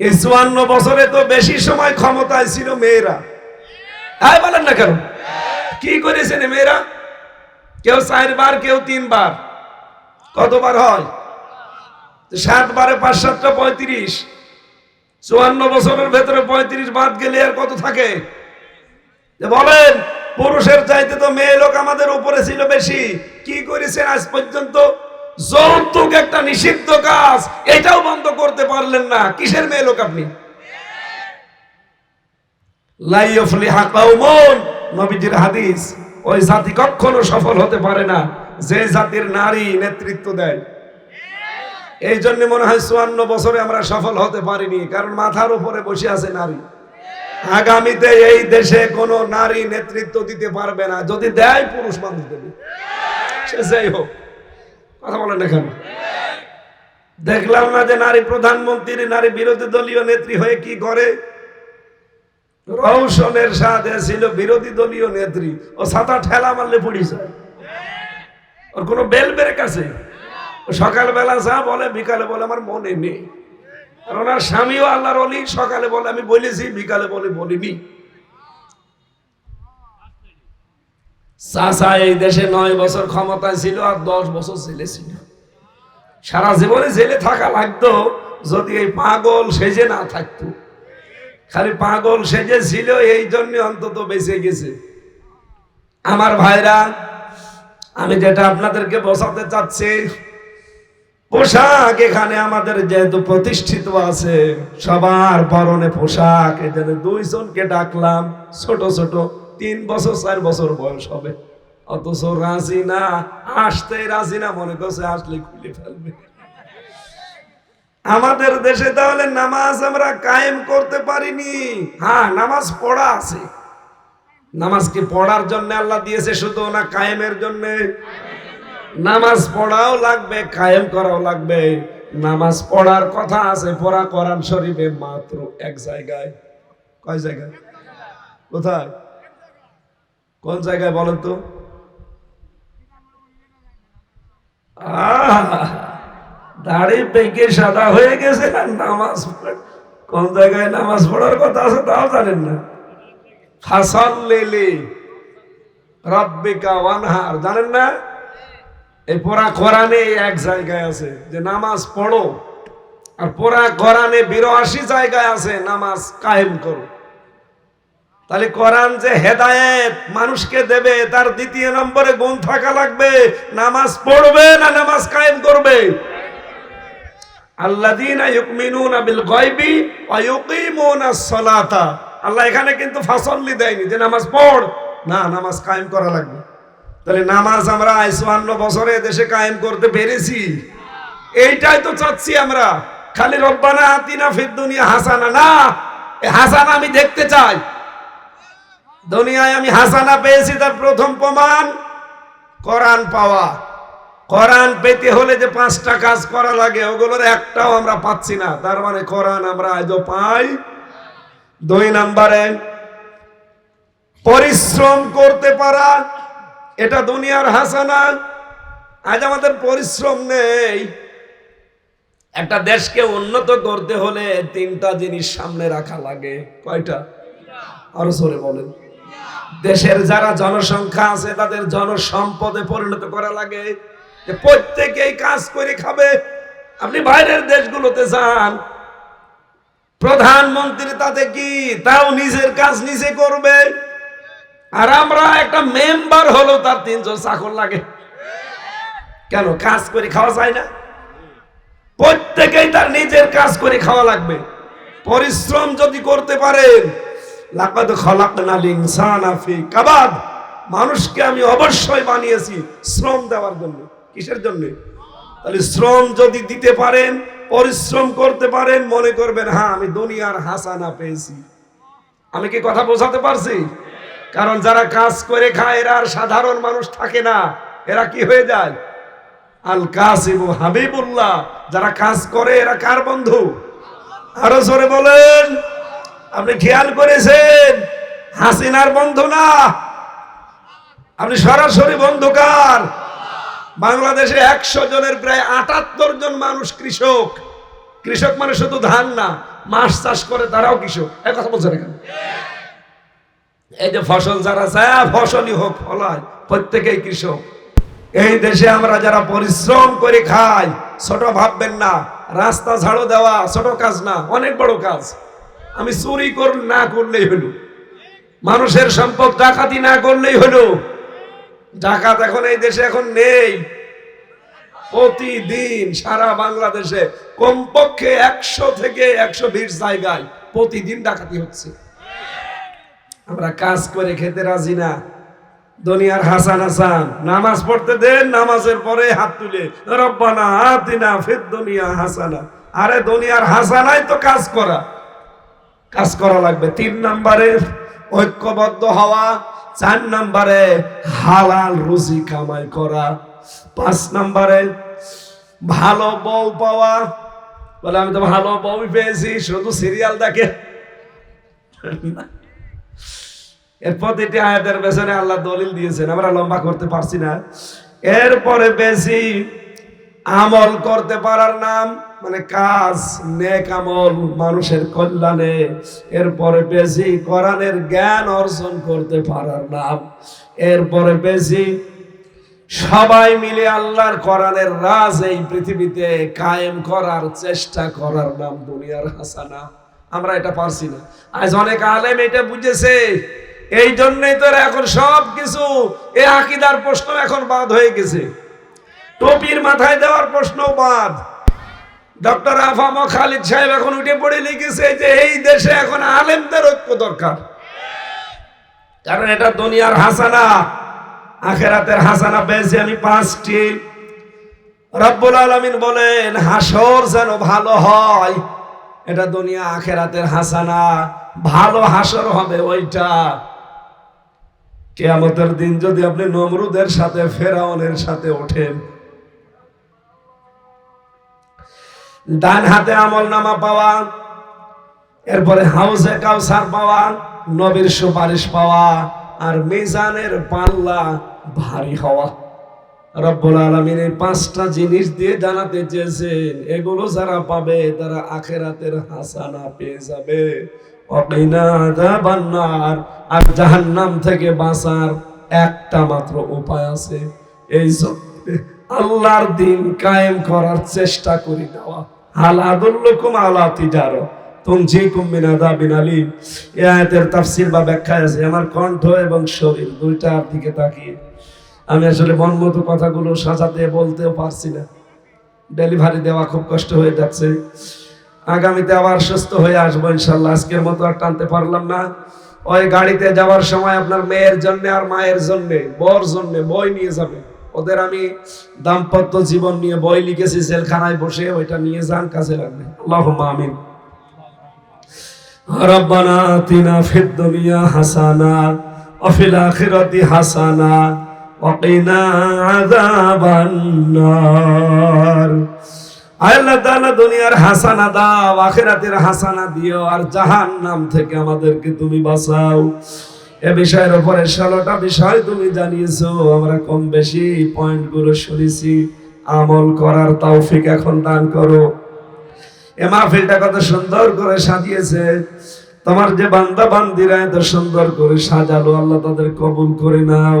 এই চুয়ান্ন বছরে তো বেশি সময় ক্ষমতায় ছিল মেয়েরা। হ্যাঁ বলেন না কেন? কি করেছেন মেয়েরা? কেউ চারবার, কেউ তিনবার। কতবার হয়? সাত বারে পাঁচ সাতটা পঁয়ত্রিশ। চুয়ান্ন বছরের ভেতরে পঁয়ত্রিশ বাদ গেলে আর কত থাকে? বলেন, পুরুষের চাইতে তো মেয়ে লোক আমাদের উপরে ছিল বেশি। কি করেছেন আজ পর্যন্ত? যৌতুক একটা নিষিদ্ধ কাজ, এটাও বন্ধ করতে পারলেন না। কিসের মেয়ে লোক আপনি? নবীজির হাদিস, ওই জাতি কখনো সফল হতে পারে না, যে জাতির নারী নেতৃত্ব দেয়। এই জন্য মনে হয় চুয়ান্ন বছরে আমরা সফল হতে পারিনি, কারণ মাথার উপরে বসে আছে নারী। আগামীতে এই দেশে কোনো নারী নেতৃত্ব দিতে পারবে না, যদি দেয় পুরুষ মানুষ দেবে। সে যাই হোক। কথা বলেন এখানে। দেখলাম না যে নারী প্রধানমন্ত্রী, নারী বিরোধী দলীয় নেত্রী হয়ে কি করে? রৌশনের সাথে ছিল বিরোধী দলীয় নেত্রী। ও ছাতা ঠেলা মারলে পড়ি যায় ওর কোনো বেল ব্রেক আছে? ও সকালবেলা যা বলে, বিকালে বলে আমার মনে নেই। আর ওনার স্বামীও আল্লাহর অলি, সকালে বলে আমি বলেছি, বিকালে বলে বলিনি। চাচা, এই দেশে নয় বছর ক্ষমতায় ছিল আর দশ বছর জেলে ছিল। সারা জীবনে জেলে থাকা লাগতো, যদি এই পাগল সেজে না থাকতো। খালি পাগল সেজে ছিল, এই জন্য অন্তত বেঁচে গেছে। আমার ভাইরা, আমি যেটা আপনাদেরকে বসাতে চাচ্ছি, পোশাক এখানে আমাদের যেহেতু প্রতিষ্ঠিত আছে, সবার পরনে পোশাক এখানে দুইজনকে ডাকলাম, ছোট ছোট। তিন বছর, চার বছর বয়স হবে। অথচ রাজি না, আসতে রাজি না, মনে করছে আসলে খুলে ফেলবে। আমাদের দেশে তাহলে নামাজ আমরা কায়েম করতে পারিনি। হ্যাঁ নামাজ পড়া আছে। নামাজ কি পড়ার জন্য আল্লাহ দিয়েছে শুধু না কায়েমের জন্য? নামাজ পড়াও লাগবে, কায়েম করাও লাগবে। নামাজ পড়ার কথা আছে, পড়া কোরআন শরীফে মাত্র এক জায়গায়। কয় জায়গায়? কোথায়? কোন জায়গায় বলেন তো? দাড়ি পেকে সাদা হয়ে গেছে আর নামাজ কোন জায়গায় নামাজ পড়ার কথা আছে তাও জানেন না। ফাসল লেলে, রব্বিকা ওয়ানহার, জানেন না? এই পোড়া কোরআনে এক জায়গায় আছে যে নামাজ পড়ো, আর পোড়া কোরআনে বিরাশি জায়গায় আছে নামাজ কায়েম করো। তাহলে কোরআন যে হেদায়েত মানুষকে দেবে, তার দ্বিতীয় নম্বরে গুণ থাকা লাগবে। নামাজ পড়বে না নামাজ কায়েম করবে? নামাজ পড়। না, নামাজ কায়েম করা লাগবে। তাহলে নামাজ আমরা বছরে দেশে কায়েম করতে পেরেছি। এইটাই তো চাচ্ছি আমরা। খালি রব্বানা আতিনা ফিদ দুনিয়া হাসানা। না হাসানা আমি দেখতে চাই। দুনিয়ায় আমি হাসানা পেয়েছি, তার প্রথম প্রমাণ, কোরআন পাওয়া। কোরআন পেতে হলে যে পাঁচটা কাজ করা লাগে, ওগুলোর একটাও আমরা পাচ্ছি না। তার মানে কোরআন আমরা আজও পাই দুই নম্বরে, পরিশ্রম করতে পারা, এটা দুনিয়ার হাসানা। আজ আমাদের পরিশ্রম নেই। একটা দেশকে উন্নত করতে হলে তিনটা জিনিস সামনে রাখা লাগে। কয়টা? আরও সরে বলেন। দেশের যারা জনসংখ্যা আছে, তাদের জনসম্পদে পরিণত করা লাগে। যে প্রত্যেকেই কাজ করে খাবে। আপনি বাইরের দেশগুলোতে যান। প্রধানমন্ত্রী তাতে কি? তাও নিজের কাজ নিজে করবে। আর আমরা একটা মেম্বার হলো তার তিনজন চাকর লাগে। কেন? কাজ করে খাওয়া যায় না। প্রত্যেকেই তার নিজের কাজ করে খাওয়া লাগবে। পরিশ্রম যদি করতে পারেন লাকাদ খলাকনাল ইনসানা ফি কাবাদ মানুষকে আমি অবশ্যই বানিয়েছি শ্রম দেওয়ার জন্য। কিসের জন্য? তাহলে শ্রম যদি দিতে পারেন, পরিশ্রম করতে পারেন, মনে করবেন হ্যাঁ আমি দুনিয়ার হাসানা পেয়েছি। আমি কি কথা বোঝাতে পারছি? কারণ যারা কাজ করে খায়, এরা আর সাধারণ মানুষ থাকে না। এরা কি হয়ে যায়? আল কাসিবু হাবিবুল্লাহ। যারা কাজ করে, এরা কার বন্ধু? আরও জোরে বলেন। আপনি খেয়াল করেছেন? হাসিনার বন্ধু না। আপনি সরাসরি বন্ধু কার? বাংলাদেশে একশো জনের প্রায় আটাত্তর জন মানুষ কৃষক। কৃষক মানে শুধু ধান না, মাছ চাষ করে তারাও কৃষক। এক কথা বলছে না কেন এই যে ফসল যারা চায়, ফসলই হোক ফলায় প্রত্যেকেই কৃষক। এই দেশে আমরা যারা পরিশ্রম করে খাই, ছোট ভাববেন না, রাস্তা ঝাড়ু দেওয়া ছোট কাজ না, অনেক বড় কাজ। আমি চুরি কর, না করলেই হলো। মানুষের সম্পদ ডাকাতি না করলেই হলো। ডাকাত এখন এই দেশে এখন নেই। প্রতিদিন সারা বাংলাদেশে কমপক্ষে একশো থেকে একশো বিশ জায়গায় প্রতিদিন ডাকাতি হচ্ছে। আমরা কাজ করে খেতে রাজি না। দুনিয়ার হাসান হাসান, নামাজ পড়তে দেন, নামাজের পরে হাত তুলে, রব্বানা আতিনা ফিদ দুনিয়া হাসানা। আরে দুনিয়ার হাসানাই তো কাজ করা। কাজ করা লাগবে। তিন নম্বরে ঐক্যবদ্ধ হওয়া, চার নম্বরে হালাল রুজি কামাই করা, পাঁচ নম্বরে ভালো বউ পাওয়া। বলে, আমি তো ভালো বউ পেয়েছি, শুধু সিরিয়াল দেখে। এর প্রতিটি আয়াতের পেছনে আল্লাহ দলিল দিয়েছেন, আমরা লম্বা করতে পারছি না। এরপরে বেশি আমল করতে পারার নাম মানে কাজ, নেক আমল মানুষের কল্যাণে, এরপরে বেশি কোরআনের জ্ঞান অর্জন করতে পারার নাম। এরপরে বেশি সবাই মিলে আল্লাহর কোরআনের রাজ এই পৃথিবীতে কায়েম করার চেষ্টা করার নাম দুনিয়ার হাসানা। আমরা এটা পারছি না। আজ অনেক আলেম এটা বুঝেছে। এই জন্যই তো এখন সব কিছু এ আকিদার প্রশ্ন এখন বাদ হয়ে গেছে। টপির মাথায় দেওয়ার প্রশ্ন বাদ। ডক্টর আফাম খালিদ সাহেব এখন উঠে পড়ে লিখেছে যে এই দেশে এখন আলেমদের ঐক্য দরকার। কারণ এটা দুনিয়ার হাসানা, আখেরাতের হাসানা পেয়েছি আমি পাঁচটি। রব্বুল আলমিন বলেন, হাসর যেন ভালো হয়, এটা দুনিয়া আখেরাতের হাসানা। ভালো হাসর হবে ওইটা। কেয়ামতের দিন যদি আপনি নমরুদের সাথে, ফেরাউনের সাথে ওঠেন ডান হাতে আমল নামা পাওয়া, এরপরে হাউসে কাউসার পাওয়া, নবীর সুপারিশ পাওয়া আর মিজানের পাল্লা ভারী হওয়া। রব্বুল আলমিন এই পাঁচটা জিনিস দিয়ে জানাতে চেয়েছেন, এগুলো যারা পাবে তারা আখেরাতের হাসানা পেয়ে যাবে। আর জাহান্নাম থেকে বাঁচার একটা মাত্র উপায় আছে। এই আল্লাহর দিন কায়েম করার চেষ্টা করি দেওয়া। পারছি না। ডেলিভারি দেওয়া খুব কষ্ট হয়ে যাচ্ছে। আগামীতে আবার সুস্থ হয়ে আসব ইনশাল্লাহ আজকের মতো আর টানতে পারলাম না। ওই গাড়িতে যাওয়ার সময় আপনার মেয়ের জন্য আর মায়ের জন্য, বর জন্য বই নিয়ে যাবে। ওদের আমি দাম্পত্য জীবন নিয়ে বই লিখেছি, জেলখানায় বসে ওইটা নিয়ে যান, কাজে লাগবে। আমিন। রব্বানা তিনা ফিদ দুনিয়া হাসানা অফিল আখিরাতি হাসানা ওয়াকিনা আযাবান নার। আল্লাহ তাআলা, দুনিয়ার হাসানা দাও, আখিরাতের হাসানা দিও, আর জাহান্নাম থেকে আমাদেরকে তুমি বাঁচাও। এ বিষয়ের উপরে ষোলোটা বিষয় তুমি জানিয়েছো। আমরা কম বেশি পয়েন্টগুলো শুনেছি। আমল করার তৌফিক এখন দান করো। এ মাহফিলটা কত সুন্দর করে সাজিয়েছে। তোমার যে বান্দা বান্দিরা এত সুন্দর করে সাজালো, আল্লাহ তাদের কবুল করে নাও।